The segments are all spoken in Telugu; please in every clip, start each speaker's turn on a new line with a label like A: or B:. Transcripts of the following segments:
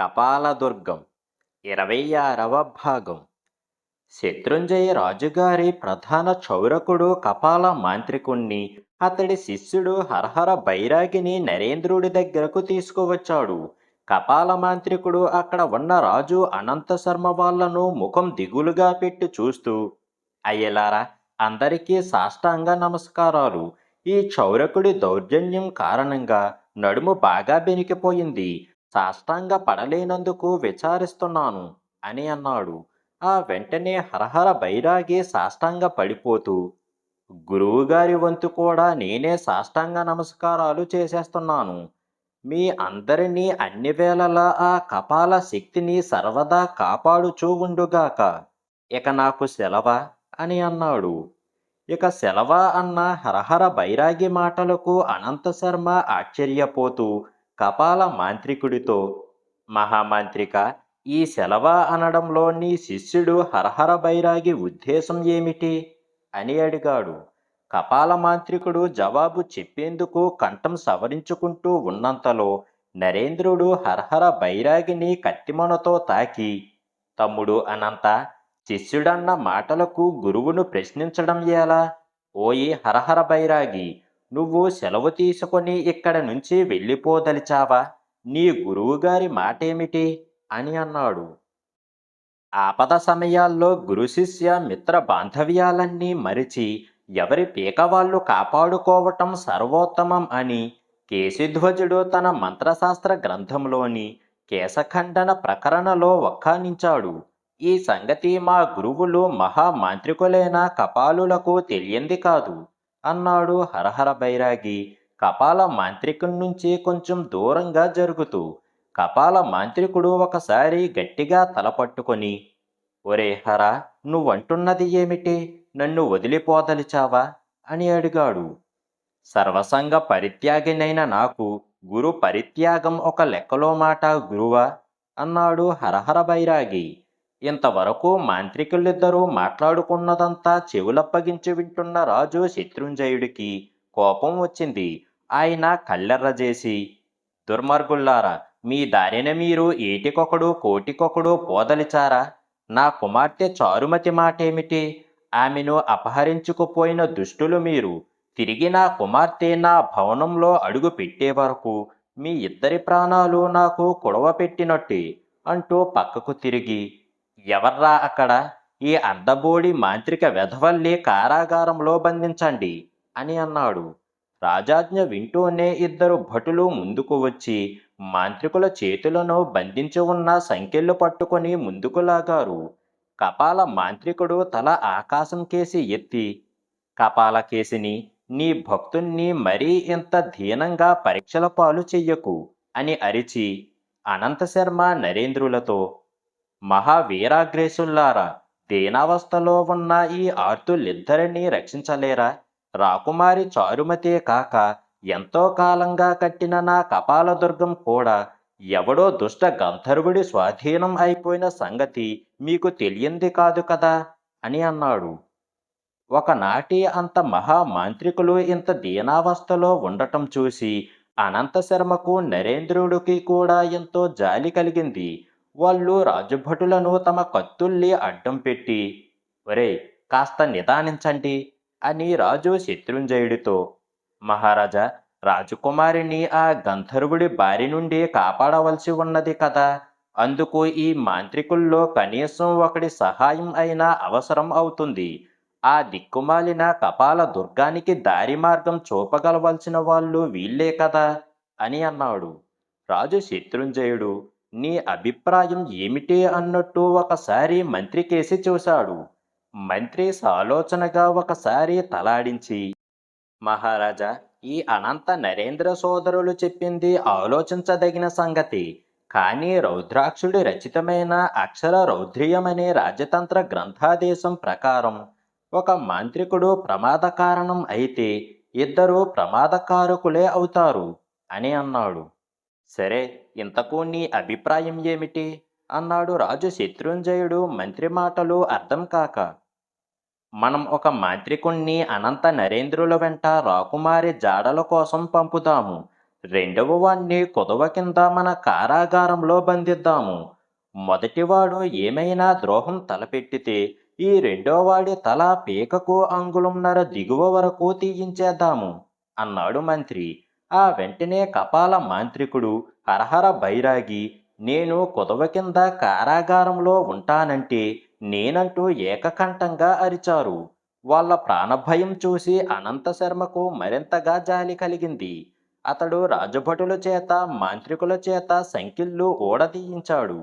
A: కపాలదుర్గం ఇరవై ఆరవ భాగం. శత్రుంజయ రాజుగారి ప్రధాన చౌరకుడు కపాల మాంత్రికుణ్ణి అతడి శిష్యుడు హరహర బైరాగిని నరేంద్రుడి దగ్గరకు తీసుకువచ్చాడు. కపాల మాంత్రికుడు అక్కడ ఉన్న రాజు అనంత శర్మ వాళ్ళను ముఖం దిగులుగా పెట్టి చూస్తూ అయ్యలారా అందరికీ సాష్టాంగ నమస్కారాలు. ఈ చౌరకుడి దౌర్జన్యం కారణంగా నడుము బాగా బెనికిపోయింది. సాష్టాంగ పడలేనందుకు విచారిస్తున్నాను అని అన్నాడు. ఆ వెంటనే హరహర బైరాగి సాష్టాంగ పడిపోతూ గురువుగారి వంతు కూడా నేనే సాష్టాంగ నమస్కారాలు చేసేస్తున్నాను. మీ అందరినీ అన్ని వేళలా ఆ కపాల శక్తిని సర్వదా కాపాడుచూ ఉండుగాక. ఇక నాకు సెలవ? అని అన్నాడు. ఇక సెలవ అన్న హరహర బైరాగి మాటలకు అనంత శర్మ ఆశ్చర్యపోతూ కపాల మాంత్రికుడితో మహామాంత్రిక ఈ సెలవా అనడంలో నీ శిష్యుడు హరహర బైరాగి ఉద్దేశం ఏమిటి? అని అడిగాడు. కపాల మాంత్రికుడు జవాబు చెప్పేందుకు కంఠం సవరించుకుంటూ ఉన్నంతలో నరేంద్రుడు హరహర బైరాగిని కత్తిమణతో తాకి తమ్ముడు అనంత శిష్యుడన్న మాటలకు గురువును ప్రశ్నించడం ఎలా? ఓయి హరహర బైరాగి నువ్వు సెలవు తీసుకొని ఇక్కడ నుంచి వెళ్ళిపోదలిచావా? నీ గురువుగారి మాటేమిటి? అని అన్నాడు. ఆపద సమయాల్లో గురు శిష్య మిత్ర బాంధవ్యాలన్నీ మరిచి ఎవరి పీక వాళ్ళు కాపాడుకోవటం సర్వోత్తమం అని కేశిధ్వజుడు తన మంత్రశాస్త్ర గ్రంథంలోని కేశఖండన ప్రకరణలో వక్కానించాడు ఈ సంగతి మా గురువులు మహామాంత్రికులైన కపాలులకు తెలియంది కాదు. అన్నాడు హరహర బైరాగి. కపాల మాంత్రికుడి నుంచి కొంచెం దూరంగా జరుగుతూ కపాల మాంత్రికుడు ఒకసారి గట్టిగా తలపట్టుకొని ఒరే హర నువ్వంటున్నది ఏమిటి? నన్ను వదిలిపోదలిచావా? అని అడిగాడు. సర్వసంగ పరిత్యాగినైన నాకు గురు పరిత్యాగం ఒక లెక్కలో మాట గురువా? అన్నాడు హరహర బైరాగి. ఇంతవరకు మాంత్రికులిద్దరూ మాట్లాడుకున్నదంతా చెవులప్పగించి వింటున్న రాజు శత్రుంజయుడికి కోపం వచ్చింది. ఆయన కళ్ళెర్రజేసి దుర్మార్గుల్లారా మీ దారిన మీరు ఏటికొకడు కోటికొకడు పోదలిచారా నా కుమార్తె చారుమతి మాటేమిటి? ఆమెను అపహరించుకుపోయిన దుష్టులు మీరు. తిరిగి నా కుమార్తె నా భవనంలో అడుగు పెట్టే వరకు మీ ఇద్దరి ప్రాణాలు నాకు కొడవ పెట్టినట్టే అంటూ పక్కకు తిరిగి ఎవర్రా అక్కడ? ఈ అందబోడి మాంత్రిక వెధవల్లి కారాగారంలో బంధించండి అని అన్నాడు. రాజాజ్ఞ వింటూనే ఇద్దరు భటులు ముందుకు వచ్చి మాంత్రికుల చేతులను బంధించి ఉన్న సంకెళ్ళు పట్టుకొని ముందుకు లాగారు. కపాల మాంత్రికుడు తల ఆకాశం కేసి ఎత్తి కపాల కేసిని నీ భక్తుణ్ణి మరీ ఇంత దీనంగా పరీక్షల పాలు చెయ్యకు అని అరిచి అనంతశర్మ నరేంద్రులతో మహావీరాగ్రేసుల్లారా దీనావస్థలో ఉన్న ఈ ఆర్తులిద్దరినీ రక్షించలేరా? రాకుమారి చారుమతే కాక ఎంతో కాలంగా కట్టిన నా కపాలదుర్గం కూడా ఎవడో దుష్ట గంధర్వుడి స్వాధీనం అయిపోయిన సంగతి మీకు తెలియంది కాదు కదా? అని అన్నాడు. ఒకనాటి అంత మహామాంత్రికులు ఇంత దీనావస్థలో ఉండటం చూసి అనంత శర్మకు నరేంద్రుడికి కూడా ఎంతో జాలి కలిగింది. వాళ్ళు రాజభటులను తమ కత్తుల్ని అడ్డం పెట్టి ఒరే కాస్త నిదానించండి అని రాజు శత్రుంజయుడితో మహారాజా రాజకుమారిని ఆ గంధర్వుడి బారి నుండి కాపాడవలసి ఉన్నది కదా. అందుకు ఈ మాంత్రికుల్లో కనీసం ఒకటి సహాయం అయినా అవసరం అవుతుంది. ఆ దిక్కుమాలిన కపాల దుర్గానికి దారి మార్గం చూపగలవలసిన వాళ్ళు వీళ్ళే కదా అని అన్నాడు. రాజు శత్రుంజయుడు నీ అభిప్రాయం ఏమిటి అన్నట్టు ఒకసారి మంత్రి కేసి చూశాడు. మంత్రి సాలోచనగా ఒకసారి తలాడించి మహారాజా ఈ అనంత నరేంద్ర సోదరులు చెప్పింది ఆలోచించదగిన సంగతి. కానీ రౌద్రాక్షుడి రచితమైన అక్షర రౌద్రియమనే రాజతంత్ర గ్రంథాదేశం ప్రకారం ఒక మాంత్రికుడు ప్రమాద కారణం అయితే ఇద్దరు ప్రమాదకారకులే అవుతారు అని అన్నాడు. సరే ఇంతకు నీ అభిప్రాయం ఏమిటి? అన్నాడు రాజు శత్రుంజయుడు మంత్రి మాటలు అర్థం కాక. మనం ఒక మాంత్రికుణ్ణి అనంత నరేంద్రుల వెంట రాకుమారి జాడల కోసం పంపుదాము. రెండవ వాణ్ణి కొదవ కింద మన కారాగారంలో బంధిద్దాము. మొదటివాడు ఏమైనా ద్రోహం తలపెట్టితే ఈ రెండోవాడి తల పీకకు అంగుళంన్నర దిగువ వరకు తీయించేద్దాము అన్నాడు మంత్రి. ఆ వెంటనే కపాల మాంత్రికుడు హరహర బైరాగి నేను కుదవ కింద కారాగారంలో ఉంటానంటే నేనంటూ ఏకకంఠంగా అరిచారు. వాళ్ళ ప్రాణభయం చూసి అనంత శర్మకు మరింతగా జాలి కలిగింది. అతడు రాజభటుల చేత మాంత్రికుల చేత సంకిళ్ళు ఓడదీయించాడు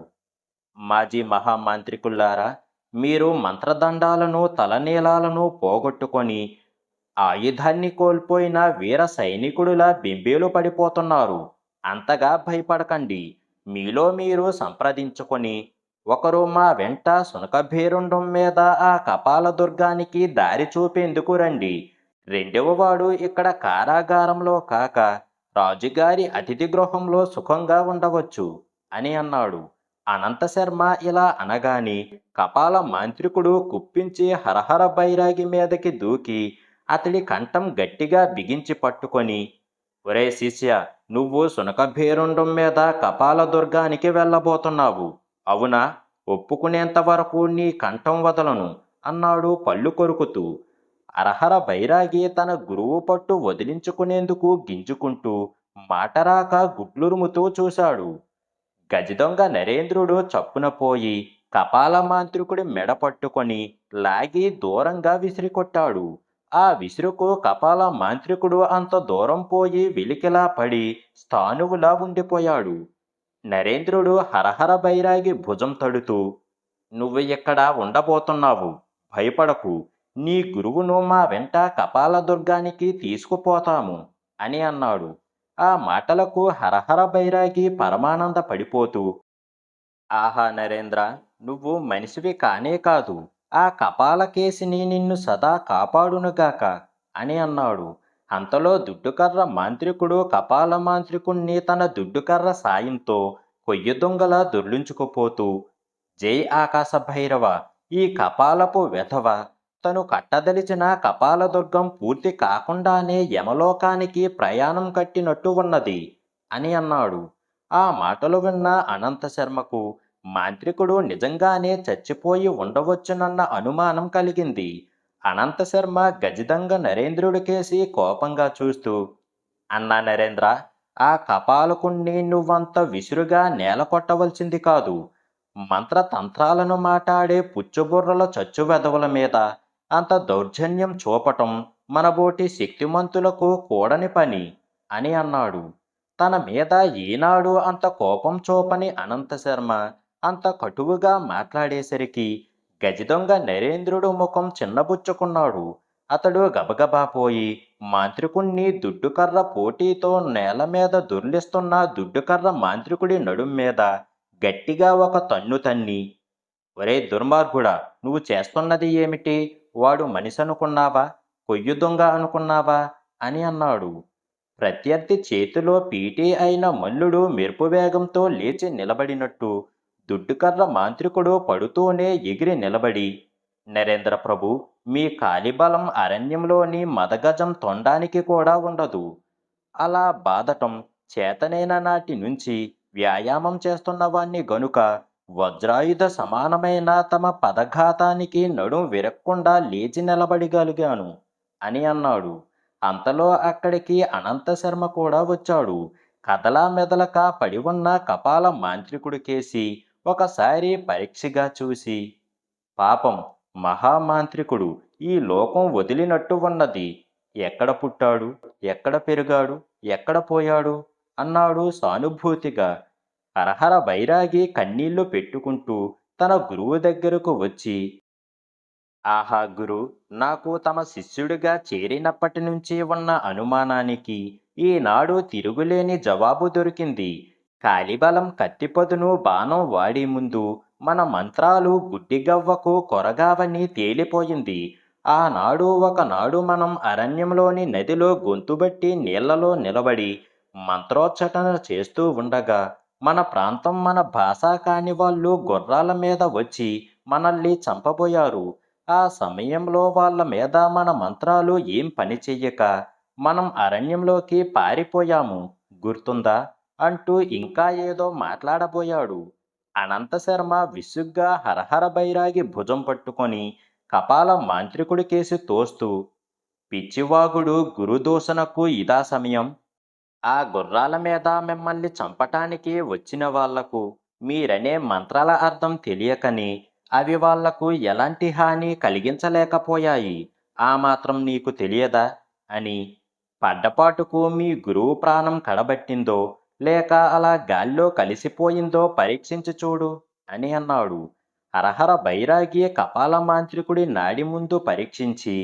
A: మాజీ మహామాంత్రికుల్లారా మీరు మంత్రదండాలను తలనీలాలను పోగొట్టుకొని ఆయుధాన్ని కోల్పోయిన వీర సైనికుడిలా బింబేలు పడిపోతున్నారు. అంతగా భయపడకండి. మీలో మీరు సంప్రదించుకొని ఒకరు మా వెంట సునకభేరుండం మీద ఆ కపాల దుర్గానికి దారి చూపేందుకు రండి. రెండవ వాడు ఇక్కడ కారాగారంలో కాక రాజుగారి అతిథి గృహంలో సుఖంగా ఉండవచ్చు అని అన్నాడు. అనంత శర్మ ఇలా అనగానే కపాల మాంత్రికుడు కుప్పించి హరహర బైరాగి మీదకి దూకి అతడి కంఠం గట్టిగా బిగించి పట్టుకొని ఒరే శిష్య నువ్వు సునకభీరుండం మీద కపాల దుర్గానికి వెళ్ళబోతున్నావు. అవునా? ఒప్పుకునేంత వరకు నీ కంఠం వదలను అన్నాడు పళ్ళు కొరుకుతూ. అరహర బైరాగి తన గురువు పట్టు వదిలించుకునేందుకు గింజుకుంటూ మాటరాక గుడ్లురుముతూ చూశాడు. గజదొంగ నరేంద్రుడు చప్పున పోయి కపాల మాంత్రికుడి మెడ పట్టుకొని లాగి దూరంగా విసిరికొట్టాడు. ఆ విసురుకు కపాల మాంత్రికుడు అంత దూరం పోయి వెలికిలా పడి స్థానువులా ఉండిపోయాడు. నరేంద్రుడు హరహర బైరాగి భుజం తడుతూ నువ్వు ఇక్కడ ఉండబోతున్నావు? భయపడకు. నీ గురువును మా వెంట కపాల దుర్గానికి తీసుకుపోతాము అని అన్నాడు. ఆ మాటలకు హరహర బైరాగి పరమానంద పడిపోతూ ఆహా నరేంద్ర నువ్వు మనిషివి కానే కాదు. ఆ కపాలకేసిని నిన్ను సదా కాపాడునుగాక అని అన్నాడు. అంతలో దుడ్డుకర్ర మాంత్రికుడు కపాల మాంత్రికుణ్ణి తన దుడ్డుకర్ర సాయంతో కొయ్య దొంగల దొర్లించుకుపోతూ జై ఆకాశ భైరవ ఈ కపాలపు వెధవ తను కట్టదలిచిన కపాల దుర్గం పూర్తి కాకుండానే యమలోకానికి ప్రయాణం కట్టినట్టు ఉన్నది అని అన్నాడు. ఆ మాటలు విన్న అనంత శర్మకు మాంత్రికుడు నిజంగానే చచ్చిపోయి ఉండవచ్చునన్న అనుమానం కలిగింది. అనంత శర్మ గజిదంగ నరేంద్రుడికేసి కోపంగా చూస్తూ అన్నా నరేంద్ర ఆ కపాలకుణ్ణి నువ్వంత విసురుగా నేల కొట్టవలసింది కాదు. మంత్రతంత్రాలను మాట్లాడే పుచ్చుబుర్రల చచ్చు వెధవుల మీద అంత దౌర్జన్యం చూపటం మనబోటి శక్తిమంతులకు కూడని పని అని అన్నాడు. తన మీద ఈనాడు అంత కోపం చూపని అనంతశర్మ అంత కటువుగా మాట్లాడేసరికి గజదొంగ నరేంద్రుడు ముఖం చిన్నబుచ్చుకున్నాడు. అతడు గబగబా పోయి మాంత్రికుణ్ణి దుడ్డుకర్ర పోటీతో నేల మీద దుర్లిస్తున్న దుడ్డుకర్ర మాంత్రికుడి నడుం మీద గట్టిగా ఒక తన్ను తన్ని ఒరే దుర్మార్గుడా నువ్వు చేస్తున్నది ఏమిటి? వాడు మనిషి అనుకున్నావా కొయ్యు దొంగ అనుకున్నావా? అని అన్నాడు. ప్రత్యర్థి చేతిలో పీటీ అయిన మల్లుడు మెరుపు వేగంతో లేచి నిలబడినట్టు దుడ్డుకర్ర మాంత్రికుడు పడుతూనే ఎగిరి నిలబడి నరేంద్ర ప్రభు మీ కాలిబలం అరణ్యంలోని మదగజం తొండానికి కూడా ఉండదు. అలా బాధటం చేతనైన నాటి నుంచి వ్యాయామం చేస్తున్నవాణ్ణి గనుక వజ్రాయుధ సమానమైన తమ పదఘాతానికి నడుం విరక్కుండా లేచి నిలబడిగలిగాను అని అన్నాడు. అంతలో అక్కడికి అనంత శర్మ కూడా వచ్చాడు. కదలా మెదలక పడి ఉన్న కపాల మాంత్రికుడు కేసి ఒకసారి పరీక్షగా చూసి పాపం మహామాంత్రికుడు ఈ లోకం వదిలినట్టు ఉన్నది. ఎక్కడ పుట్టాడు? ఎక్కడ పెరిగాడు? ఎక్కడ పోయాడు? అన్నాడు సానుభూతిగా. హరహర బైరాగి కన్నీళ్ళు పెట్టుకుంటూ తన గురువు దగ్గరకు వచ్చి ఆహా గురు నాకు తమ శిష్యుడిగా చేరినప్పటి నుంచి ఉన్న అనుమానానికి ఈనాడు తిరుగులేని జవాబు దొరికింది. కాలిబలం కత్తిపదును బాణం వాడి ముందు మన మంత్రాలు గుడ్డిగవ్వకు కొరగావని తేలిపోయింది. ఆనాడు ఒకనాడు మనం అరణ్యంలోని నదిలో గొంతుబట్టి నీళ్ళలో నిలబడి మంత్రోచ్చటన చేస్తూ ఉండగా మన ప్రాంతం మన భాష కాని వాళ్ళు గుర్రాల మీద వచ్చి మనల్ని చంపబోయారు. ఆ సమయంలో వాళ్ళ మీద మన మంత్రాలు ఏం పని మనం అరణ్యంలోకి పారిపోయాము. గుర్తుందా? అంటూ ఇంకా ఏదో మాట్లాడబోయాడు. అనంత శర్మ విసుగ్గా హరహర బైరాగి భుజం పట్టుకొని కపాల మాంత్రికుడి కేసి తోస్తూ పిచ్చివాగుడు గురుదూషణకు ఇదా సమయం? ఆ గుర్రాల మీద మిమ్మల్ని చంపటానికి వచ్చిన వాళ్ళకు మీరనే మంత్రాల అర్థం తెలియకని అవి వాళ్ళకు ఎలాంటి హాని కలిగించలేకపోయాయి. ఆ మాత్రం నీకు తెలియదా? అని పడ్డపాటుకు మీ గురువు ప్రాణం కడబట్టిందో లేక అలా గాల్లో కలిసిపోయిందో పరీక్షించి చూడు అని అన్నాడు. హరహర బైరాగి కపాల మాంత్రికుడి నాడి ముందు పరీక్షించి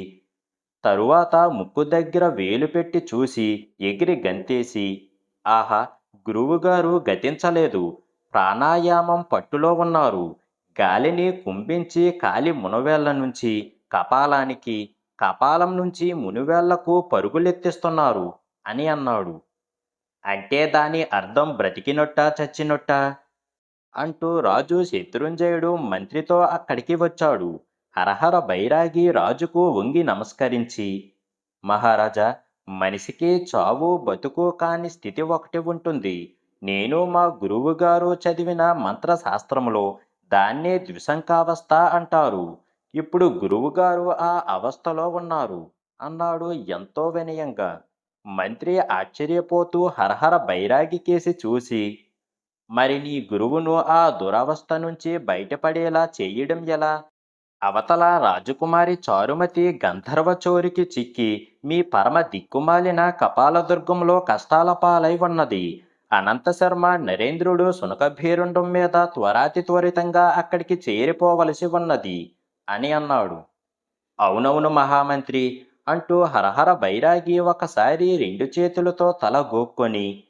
A: తరువాత ముక్కు దగ్గర వేలు పెట్టి చూసి ఎగిరి గంతేసి ఆహా గురువుగారు గతించలేదు. ప్రాణాయామం పట్టులో ఉన్నారు. గాలిని కుంభించి కాలి మునవేళ్ళ నుంచి కపాలానికి కపాలం నుంచి మునివేళ్ళకు పరుగులెత్తిస్తున్నారు అని అన్నాడు. అంటే దాని అర్థం బ్రతికినొట్టా చచ్చినొట్ట? అంటూ రాజు శత్రుంజయుడు మంత్రితో అక్కడికి వచ్చాడు. హరహర బైరాగి రాజుకు వంగి నమస్కరించి మహారాజా మనిషికి చావు బతుకు కాని స్థితి ఒకటి ఉంటుంది. నేను మా గురువుగారు చదివిన మంత్రశాస్త్రములో దాన్నే ద్విశంకావస్థ అంటారు. ఇప్పుడు గురువుగారు ఆ అవస్థలో ఉన్నారు అన్నాడు ఎంతో వినయంగా. మంత్రి ఆశ్చర్యపోతూ హరహర బైరాగి కేసి చూసి మరి నీ గురువును ఆ దురవస్థ నుంచి బయటపడేలా చేయడం ఎలా? అవతల రాజకుమారి చారుమతి గంధర్వ చోరికి చిక్కి మీ పరమ దిక్కుమాలిన కపాలదుర్గంలో కష్టాల పాలై ఉన్నది. అనంత శర్మ నరేంద్రుడు సునకభీరుండం మీద త్వరాతి త్వరితంగా అక్కడికి చేరిపోవలసి ఉన్నది అని అన్నాడు. అవునవును మహామంత్రి అంటూ హరహర బైరాగి ఒకసారి రెండు చేతులతో తల గోక్కొని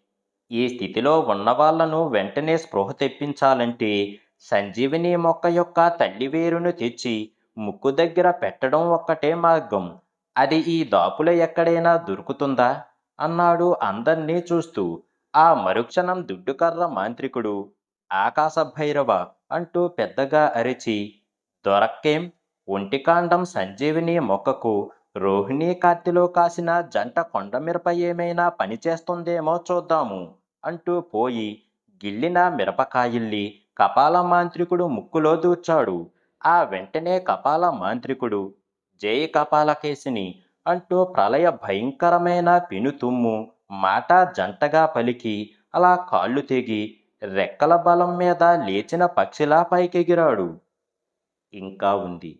A: ఈ స్థితిలో ఉన్నవాళ్ళను వెంటనే స్పృహ తెప్పించాలంటే సంజీవిని మొక్క యొక్క తల్లివేరును తెచ్చి ముక్కు దగ్గర పెట్టడం ఒక్కటే మార్గం. అది ఈ దాపుల ఎక్కడైనా దొరుకుతుందా? అన్నాడు అందర్నీ చూస్తూ. ఆ మరుక్షణం దుడ్డుకర్ర మాంత్రికుడు ఆకాశ భైరవ అంటూ పెద్దగా అరిచి దొరక్కేం? ఒంటికాండం సంజీవిని మొక్కకు రోహిణీ కార్తిలో కాసిన జంట కొండమిరప ఏమైనా పనిచేస్తుందేమో చూద్దాము అంటూ పోయి గిల్లిన మిరపకాయల్ని కపాల మాంత్రికుడు ముక్కులో దూర్చాడు. ఆ వెంటనే కపాల మాంత్రికుడు జై కపాలకేశిని అంటూ ప్రళయ భయంకరమైన పెనుతుమ్ము మాట జంటగా పలికి అలా కాళ్ళు తెగి రెక్కల బలం మీద లేచిన పక్షిలా పైకెగిరాడు. ఇంకా ఉంది.